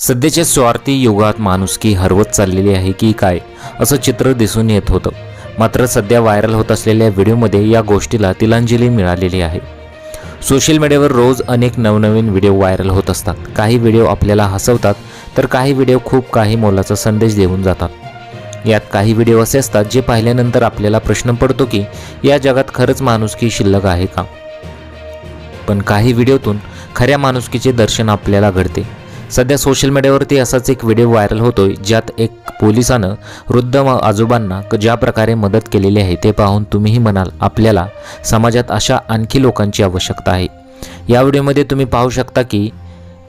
सध्याच्या स्वार्थी युगात माणुसकी हरवत चाललेली आहे की काय असं चित्र दिसून येत होतं. मात्र सध्या व्हायरल होत असलेल्या व्हिडिओमध्ये या गोष्टीला तिलांजली मिळालेली आहे. सोशल मीडियावर रोज अनेक नवनवीन व्हिडिओ व्हायरल होत असतात. काही व्हिडिओ आपल्याला हसवतात तर काही व्हिडिओ खूप काही मोलाचा संदेश देऊन जातात. यात काही व्हिडिओ असे असतात जे पाहिल्यानंतर आपल्याला प्रश्न पडतो की या जगात खरंच माणुसकी शिल्लक आहे का? पण काही व्हिडिओतून खऱ्या माणुसकीचे दर्शन आपल्याला घडते. सध्या सोशल मीडियावरती असाच एक व्हिडिओ व्हायरल होतोय ज्यात एक पोलिसानं वृद्ध आजोबांना क- ज्या प्रकारे मदत केलेली आहे ते पाहून तुम्हीही म्हणाल आपल्याला समाजात अशा आणखी लोकांची आवश्यकता आहे. या व्हिडिओमध्ये तुम्ही पाहू शकता की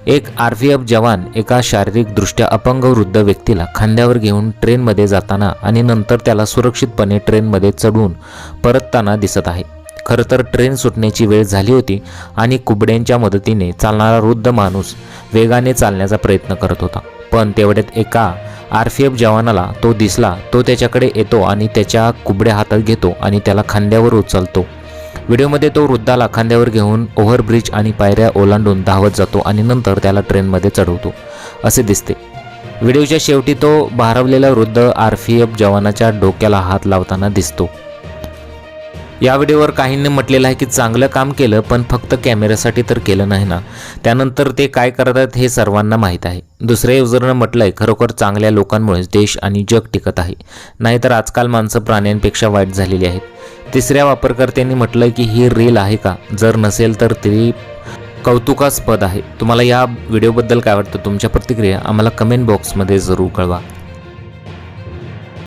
एक आर पी एफ जवान एका शारीरिकदृष्ट्या अपंग वृद्ध व्यक्तीला खांद्यावर घेऊन ट्रेनमध्ये जाताना आणि नंतर त्याला सुरक्षितपणे ट्रेनमध्ये चढवून परतताना दिसत आहे. खरं तर ट्रेन सुटण्याची वेळ झाली होती आणि कुबड्यांच्या मदतीने चालणारा वृद्ध माणूस वेगाने चालण्याचा प्रयत्न करत होता. पण तेवढ्यात एका आर पी एफ जवानाला तो दिसला तो त्याच्याकडे येतो आणि त्याच्या कुबड्या हातात घेतो आणि त्याला खांद्यावर उचलतो. व्हिडिओमध्ये तो वृद्धाला खांद्यावर घेऊन ओव्हरब्रिज आणि पायऱ्या ओलांडून धावत जातो आणि नंतर त्याला ट्रेनमध्ये चढवतो. असे दिसते. व्हिडिओच्या शेवटी तो भारावलेला वृद्ध आर पी एफ जवानाच्या डोक्याला हात लावताना दिसतो. या व्हिडिओवर काहींनी म्हटलेलं आहे की चांगलं काम केलं पण फक्त कॅमेऱ्यासाठी तर केलं नाही ना. त्यानंतर ते काय करतात हे सर्वांना माहीत आहे. दुसऱ्या युजरनं म्हटलंय खरोखर चांगल्या लोकांमुळेच देश आणि जग टिकत आहे. नाहीतर आजकाल माणसं प्राण्यांपेक्षा वाईट झालेली आहेत. तिसऱ्या वापरकर्त्यांनी म्हटलंय की ही रील आहे का? जर नसेल तर ती कौतुकास्पद आहे. तुम्हाला या व्हिडिओबद्दल काय वाटतं? तुमच्या प्रतिक्रिया आम्हाला कमेंट बॉक्समध्ये जरूर कळवा.